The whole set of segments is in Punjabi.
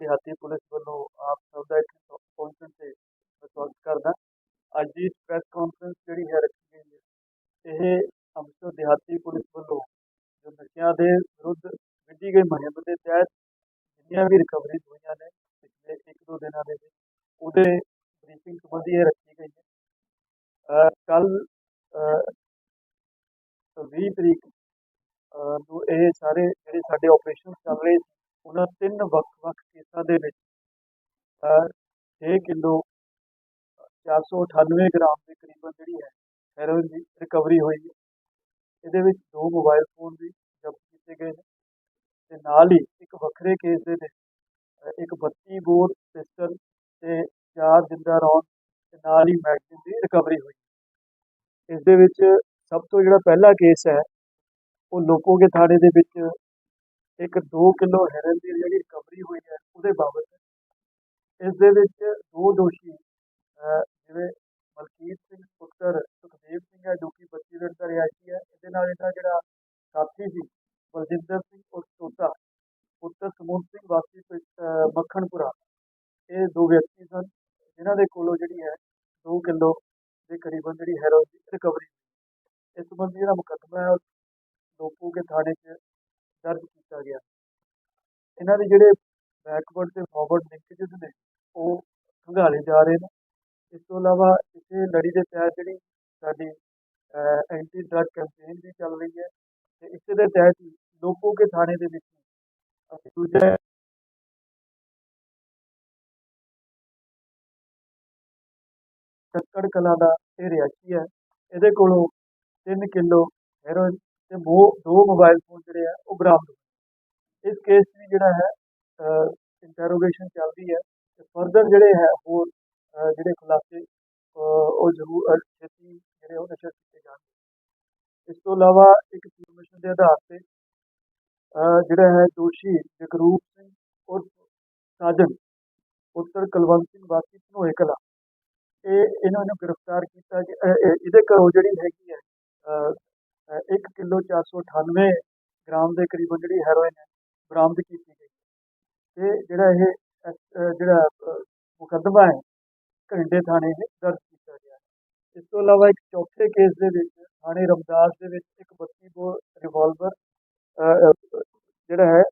ਦਿਹਾਤੀ ਪੁਲਿਸ ਵੱਲੋਂ ਆਪ ਸਭ ਦਾ ਇੱਥੇ ਪਹੁੰਚਣ ਤੇ ਮੈਂ ਸਵਾਗਤ ਕਰਦਾ। ਅੱਜ ਦੀ ਪ੍ਰੈਸ ਕਾਨਫਰੰਸ ਜਿਹੜੀ ਹੈ ਰੱਖੀ ਗਈ ਹੈ, ਇਹ ਅੰਮ੍ਰਿਤਸਰ ਦਿਹਾਤੀ ਪੁਲਿਸ ਵੱਲੋਂ ਜੋ ਨਸ਼ਿਆਂ ਦੇ ਵਿਰੁੱਧ ਵਿੱਢੀ ਗਈ ਮੁਹਿੰਮ ਦੇ ਤਹਿਤ ਜਿੰਨੀਆਂ ਵੀ ਰਿਕਵਰੀਜ਼ ਹੋਈਆਂ ਨੇ ਪਿਛਲੇ ਇੱਕ ਦੋ ਦਿਨਾਂ ਦੇ ਵਿੱਚ, ਉਹਦੇ ਬਰੀਫਿੰਗ ਸੰਬੰਧੀ ਇਹ ਰੱਖੀ ਗਈ ਹੈ। ਕੱਲ 20 ਤਰੀਕ ਨੂੰ ਇਹ ਸਾਰੇ ਜਿਹੜੇ ਸਾਡੇ ਆਪਰੇਸ਼ਨ ਚੱਲ ਰਹੇ ਉਹਨਾਂ ਤਿੰਨ ਵੱਖ-ਵੱਖ ਕੇਸਾਂ ਦੇ ਵਿੱਚ ਅਹ, 6 ਕਿਲੋ 498 ਗ੍ਰਾਮ ਦੇ ਕਰੀਬਨ ਜਿਹੜੀ ਹੈ ਹੈਰੋਇਨ ਦੀ ਰਿਕਵਰੀ ਹੋਈ ਹੈ। ਇਹਦੇ ਵਿੱਚ ਦੋ ਮੋਬਾਈਲ ਫੋਨ ਵੀ ਜ਼ਬਤ ਕੀਤੇ ਗਏ ਨੇ ਤੇ ਨਾਲ ਹੀ ਇੱਕ ਵੱਖਰੇ ਕੇਸ ਦੇ ਵਿੱਚ ਇੱਕ 32 ਬੋਰ ਪਿਸਟਲ ਤੇ ਚਾਰ ਜਿੰਦਾ ਰੌਂਦ ਤੇ ਨਾਲ ਹੀ ਮੈਗਜ਼ੀਨ ਦੀ ਰਿਕਵਰੀ ਹੋਈ ਇਸ ਦੇ ਵਿੱਚ ਸਭ ਤੋਂ ਜਿਹੜਾ ਪਹਿਲਾ ਕੇਸ ਹੈ ਉਹ ਲੋਪੋਗੇ ਥਾਣੇ ਦੇ ਵਿੱਚ ਇੱਕ 2 ਕਿਲੋ ਹੈਰਨ ਦੀ ਜਿਹੜੀ ਰਿਕਵਰੀ ਹੋਈ ਹੈ ਉਹਦੇ ਬਾਬਤ ਇਸ ਦੇ ਵਿੱਚ ਦੋ ਦੋਸ਼ੀ ਜਿਵੇਂ ਮਲਕੀਤ ਸਿੰਘ ਪੁੱਤਰ ਸੁਖਦੇਵ ਸਿੰਘ ਹੈ ਜੋ ਕਿ 25 ਦਿਨ ਦਾ ਰਿਹਾਇਸ਼ੀ ਹੈ ਇਹਦੇ ਨਾਲ ਇਹਦਾ ਜਿਹੜਾ ਸਾਥੀ ਸੀ ਬਲਜਿੰਦਰ ਸਿੰਘ ਉਰਫ ਤੋਤਾ ਪੁੱਤਰ ਸਮੂਹ ਸਿੰਘ ਵਾਸੀ ਪਿੰਡ, ਮੱਖਣਪੁਰਾ। ਇਹ ਦੋ ਵਿਅਕਤੀ ਸਨ ਜਿਨ੍ਹਾਂ ਦੇ ਕੋਲੋਂ ਜਿਹੜੀ ਹੈ 2 ਕਿਲੋ ਦੇ ਕਰੀਬਨ ਜਿਹੜੀ ਹੈਰੋਇਨ ਦੀ ਰਿਕਵਰੀ ਇਸ ਸੰਬੰਧੀ ਜਿਹੜਾ ਮੁਕੱਦਮਾ ਹੈ ਉਹ ਲੋਪੋਗੇ ਥਾਣੇ 'ਚ ਦਰਜ ਕੀਤਾ ਗਿਆ। ਇਹਨਾਂ ਦੇ ਜਿਹੜੇ ਬੈਕਵਰਡ ਤੇ ਫਾਰਵਰਡ ਲਿੰਕੇजेस ਨੇ ਉਹ ਖੰਗਾਲੇ ਜਾ ਰਹੇ ਨੇ। ਇਸ ਤੋਂ ਇਲਾਵਾ ਇਸੇ ਲੜੀ ਦੇ ਤਹਿਤ ਜਿਹੜੀ ਸਾਡੀ ਐਂਟੀ ਡਰੱਗ ਕੈਂਪੇਨ ਵੀ ਚੱਲ ਰਹੀ ਹੈ ਤੇ ਇਸੇ ਦੇ ਤਹਿਤ ਹੀ ਲੋਪੋਗੇ ਥਾਣੇ ਦੇ ਵਿੱਚ ਅਸੀਂ ਦੂਜੇ ਕੱਕੜ ਕਲਾਂ ਦਾ ਇਹ ਰਿਹਾਇਸ਼ੀ ਹੈ। ਇਹਦੇ ਕੋਲੋਂ 3 ਕਿਲੋ ਹੈਰੋਇਨ ਤੇ ਦੋ ਮੋਬਾਈਲ ਫੋਨ ਜਿਹੜੇ ਆ, ਉਹ ਬਰਾਮਦ ਹੋਏ। ਇਸ ਕੇਸ ਵੀ ਜਿਹੜਾ ਹੈ ਇੰਟਰੋਗੇਸ਼ਨ ਚੱਲਦੀ ਹੈ ਤੇ ਫਰਦਰ ਜਿਹੜੇ ਹੈ ਹੋਰ ਜਿਹੜੇ ਖੁਲਾਸੇ ਉਹ ਜ਼ਰੂਰ ਛੇਤੀ ਜਿਹੜੇ ਉਹ ਨਸ਼ਰ ਕੀਤੇ ਜਾਣਗੇ। ਇਸ ਤੋਂ ਇਲਾਵਾ ਇੱਕ ਇਨਫੋਰਮੇਸ਼ਨ ਦੇ ਆਧਾਰ ਤੇ ਜਿਹੜਾ ਹੈ ਦੋਸ਼ੀ ਜਗਰੂਪ ਸਿੰਘ ਉਰਫ ਸਾਜਨ ਪੁੱਤਰ ਕੁਲਵੰਤ ਸਿੰਘ ਵਾਸੀ ਧਨੋਏ ਕਲਾਂ ਇਹ ਇਹਨਾਂ ਨੂੰ ਗ੍ਰਿਫਤਾਰ ਕੀਤਾ ਇਹ- ਇਹਦੇ ਘਰੋਂ ਜਿਹੜੀ ਹੈਗੀ ਹੈ ਅਹ, ਅਹ, ਇੱਕ ਕਿਲੋ 498 ਗ੍ਰਾਮ ਦੇ ਕਰੀਬਨ ਜਿਹੜੀ ਹੈਰੋਇਨ ਹੈ ਬਰਾਮਦ ਕੀਤੀ ਗਈ। ਤੇ ਜਿਹੜਾ ਇਹ ਜਿਹੜਾ ਮੁਕੱਦਮਾ ਹੈ, ਘਰਿੰਡੇ ਥਾਣੇ ਵਿੱਚ ਦਰਜ ਕੀਤਾ ਗਿਆ ਹੈ। ਇਸ ਤੋਂ ਇਲਾਵਾ ਇੱਕ ਚੌਥੇ ਕੇਸ ਦੇ ਵਿੱਚ ਥਾਣੇ ਰਮਦਾਸ ਦੇ ਵਿੱਚ ਇੱਕ 32 ਬੋਰ ਰਿਵਾਲਵਰ ਜਿਹੜਾ ਹੈ,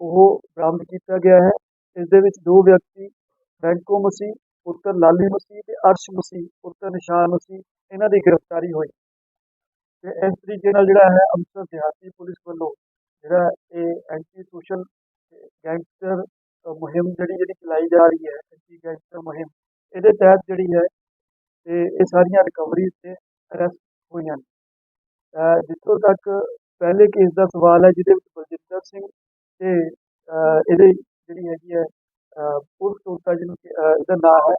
ਉਹ ਬਰਾਮਦ ਕੀਤਾ ਗਿਆ ਹੈ। ਇਸ ਦੇ ਵਿੱਚ ਦੋ ਵਿਅਕਤੀ ਫ੍ਰੈਂਕੋ ਮਸੀਹ, ਪੁੱਤਰ ਲਾਲੀ ਮਸੀਹ ਤੇ ਅਰਸ਼ ਮਸੀਹ, ਪੁੱਤਰ ਨਿਸ਼ਾਨ ਮਸੀਹ, ਇਹਨਾਂ ਦੀ ਗ੍ਰਿਫਤਾਰੀ ਹੋਈ। ਤੇ ਇਸ ਤਰੀਕੇ ਨਾਲ ਜਿਹੜਾ ਹੈ, ਅੰਮ੍ਰਿਤਸਰ ਦਿਹਾਤੀ ਪੁਲਿਸ ਵੱਲੋਂ ਜਿਹੜਾ ਇਹ ਐਂਟੀ ਸੋਸ਼ਲ ਗੈਂਗਸਟਰ ਮੁਹਿੰਮ ਜਿਹੜੀ ਜਿਹੜੀ ਚਲਾਈ ਜਾ ਰਹੀ ਹੈ ਐਂਟੀ ਗੈਂਗਸਟਰ ਮੁਹਿੰਮ, ਇਹਦੇ ਤਹਿਤ ਜਿਹੜੀ ਹੈ, ਤੇ ਇਹ ਸਾਰੀਆਂ ਰਿਕਵਰੀ ਤੇ ਅਰੈਸਟ ਹੋਈਆਂ ਨੇ। ਜਿੱਥੋਂ ਤੱਕ ਪਹਿਲੇ ਕੇਸ ਦਾ ਸਵਾਲ ਹੈ, ਜਿਹਦੇ ਵਿੱਚ ਬਲਜਿੰਦਰ ਸਿੰਘ ਤੇ ਇਹਦੇ ਜਿਹੜੀ ਹੈਗੀ ਹੈ ਪੁਲਿਸ ਟੋਟਾ ਜਿਹਨੂੰ ਇਹਦਾ ਨਾਮ ਹੈ,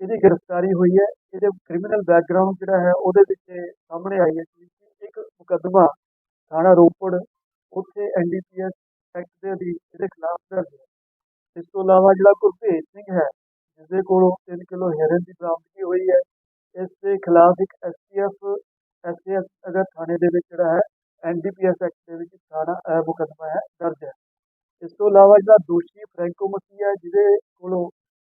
ਇਹਦੀ ਗ੍ਰਿਫਤਾਰੀ ਹੋਈ ਹੈ। ਇਹਦੇ ਕ੍ਰਿਮੀਨਲ ਬੈਕਗ੍ਰਾਉਂਡ ਜਿਹੜਾ ਹੈ, ਉਹਦੇ ਵਿੱਚ ਸਾਹਮਣੇ ਆਈ ਹੈ ਕਿ ਇੱਕ ਮੁਕੱਦਮਾ ਥਾਣਾ ਰੋਪੜ, ਉੱਥੇ ਐਨਡੀਪੀਐਸ ਐਕਟ ਦੇ ਅਧੀਨ ਇਹਦੇ ਖਿਲਾਫ ਦਰਜ ਹੈ ਇਸ ਤੋਂ ਇਲਾਵਾ ਜਿਹੜਾ ਗੁਰਭੇਜ ਸਿੰਘ ਹੈ ਜਿਸ ਦੇ ਕੋਲੋਂ 3 ਕਿਲੋ ਹੈਰਨ ਦੀ ਬਰਾਮਦਗੀ ਹੋਈ ਹੈ ਇਸ ਦੇ ਖਿਲਾਫ ਇੱਕ ਐਸਟੀਐਫ ਐਸਐਸ ਅਗਰ ਥਾਣੇ ਦੇ ਵਿੱਚ ਜਿਹੜਾ ਹੈ ਐਨਡੀਪੀਐਸ ਐਕਟ ਦੇ ਵਿੱਚ ਥਾਣਾ ਅਹ, ਮੁਕੱਦਮਾ ਹੈ ਦਰਜ ਹੈ। ਇਸ ਤੋਂ ਇਲਾਵਾ ਜਿਹੜਾ ਦੋਸ਼ੀ ਫ੍ਰੈਂਕੋ ਮਸੀਹ ਹੈ ਜਿਹਦੇ ਕੋਲੋਂ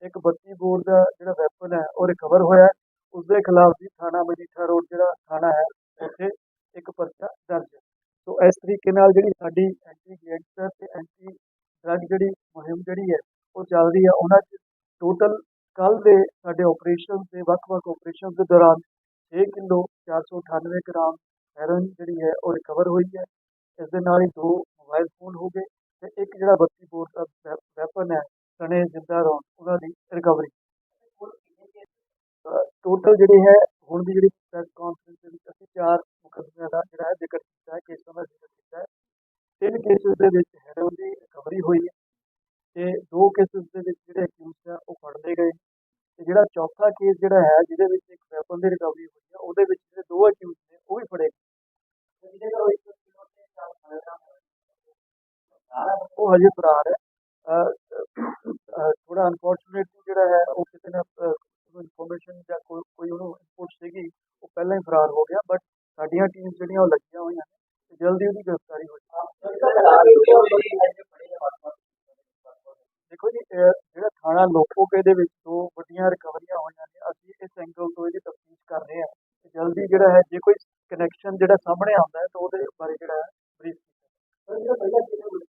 ਇੱਕ 32 ਬੋਰ ਦਾ ਜਿਹੜਾ ਵੈਪਨ ਹੈ ਉਹ ਰਿਕਵਰ ਹੋਇਆ ਹੈ। ਉਸ ਦੇ ਖਿਲਾਫ ਵੀ ਥਾਣਾ ਮਜੀਠਾ ਰੋਡ ਜਿਹੜਾ ਥਾਣਾ ਹੈ ਉੱਥੇ ਇੱਕ ਪਰਚਾ ਇਸ ਤਰੀਕੇ ਨਾਲ ਜਿਹੜੀ ਸਾਡੀ ਐਂਟੀ ਗੈਂਗਸਟਰ ਤੇ ਐਂਟੀ ਡਰਗ ਜਿਹੜੀ ਮੁਹਿੰਮ ਜਿਹੜੀ ਹੈ, ਉਹ ਚੱਲ ਰਹੀ ਹੈ। ਉਹਨਾਂ 'ਚ ਟੋਟਲ ਕੱਲ ਦੇ ਸਾਡੇ ਆਪਰੇਸ਼ਨ ਦੇ ਵੱਖ-ਵੱਖ ਆਪਰੇਸ਼ਨ ਦੇ ਦੌਰਾਨ 6 ਕਿਲੋ 498 ਗ੍ਰਾਮ ਹੈਰੋਇਨ ਜਿਹੜੀ ਹੈ, ਉਹ ਰਿਕਵਰ ਹੋਈ ਹੈ। ਇਸ ਦੇ ਨਾਲ ਹੀ ਦੋ ਮੋਬਾਈਲ ਫੋਨ ਹੋ ਗਏ ਤੇ ਇੱਕ ਜਿਹੜਾ 32 ਬੋਰ ਦਾ ਵੈਪਨ ਹੈ ਸਣੇ ਜਿੰਦਾ ਰੌਂਦ ਉਹਨਾਂ ਦੀ ਰਿਕਵਰੀ ਟੋਟਲ ਜਿਹੜੀ ਹੈ, ਹੁਣ ਦੀ ਜਿਹੜੀ ਪ੍ਰੈਸ ਕਾਨਫਰੰਸ ਦੇ ਵਿੱਚ ਅਸੀਂ ਚਾਰ ਮੁਕੱਦਮਿਆਂ ਦਾ ਜਿਹੜਾ ਹੈ ਜ਼ਿਕਰ ਕੀਤਾ ਹੈ, ਕੇਸਾਂ ਦਾ ਤਿੰਨ ਕੇਸਿਸ ਦੇ ਵਿੱਚ ਹੈਰੋਇਨ ਦੀ ਰਿਕਵਰੀ ਹੋਈ ਹੈ ਤੇ ਦੋ ਕੇਸਿਸ ਦੇ ਵਿੱਚ ਜਿਹੜੇ ਅਕਿਊਜ਼ਡ ਆ, ਉਹ ਫੜ ਲਏ ਗਏ ਤੇ ਜਿਹੜਾ ਚੌਥਾ ਕੇਸ ਜਿਹੜਾ ਹੈ, ਜਿਹਦੇ ਵਿੱਚ ਇੱਕ ਵੈਪਨ ਦੀ ਰਿਕਵਰੀ ਹੋਈ ਹੈ, ਉਹਦੇ ਵਿੱਚ ਜਿਹੜੇ ਦੋ ਅਕਿਊਜ਼ਡ ਨੇ, ਉਹ ਵੀ ਫੜੇ ਗਏ। ਉਹ ਹਜੇ ਫਰਾਰ ਹੈ। ਥੋੜਾ ਅਨਫੋਰਚੂਨੇਟਲੀ ਜਿਹੜਾ ਹੈ, ਉਹ ਕਿਸੇ ਨੇ ਇਨਫੋਰਮੇਸ਼ਨ ਜਾਂ ਕੋਈ ਕੋਈ ਉਹਨੂੰ ਇਨਪੁਟ ਸੀਗੀ, ਉਹ ਪਹਿਲਾਂ ਹੀ ਫਰਾਰ ਹੋ ਗਿਆ ਬਟ ਸਾਡੀਆਂ ਟੀਮ ਜਿਹੜੀਆਂ ਉਹ ਲੱਗੀਆਂ ਹੋਈਆਂ ਨੇ ਜਲਦੀ ਉਹਦੀ ਗ੍ਰਿਫਤਾਰੀ ਹੋ ਦੇਖੋ ਜੀ ਜਿਹੜਾ ਥਾਣਾ ਲੋਪੋਕੇ ਦੇ ਵਿੱਚ ਦੋ ਵੱਡੀਆਂ ਰਿਕਵਰੀਆਂ ਹੋਈਆਂ ਨੇ, ਅਸੀਂ ਇਸ ਐਂਗਲ ਤੋਂ ਇਹਦੀ ਤਫਤੀਸ਼ ਕਰ ਰਹੇ ਹਾਂ ਜਲਦੀ ਜਿਹੜਾ ਹੈ, ਜੇ ਕੋਈ ਕਨੈਕਸ਼ਨ ਜਿਹੜਾ ਸਾਹਮਣੇ ਆਉਂਦਾ ਹੈ, ਤਾਂ ਉਹਦੇ ਬਾਰੇ ਜਿਹੜਾ ਹੈ ਬਰੀਫ ਕੀਤਾ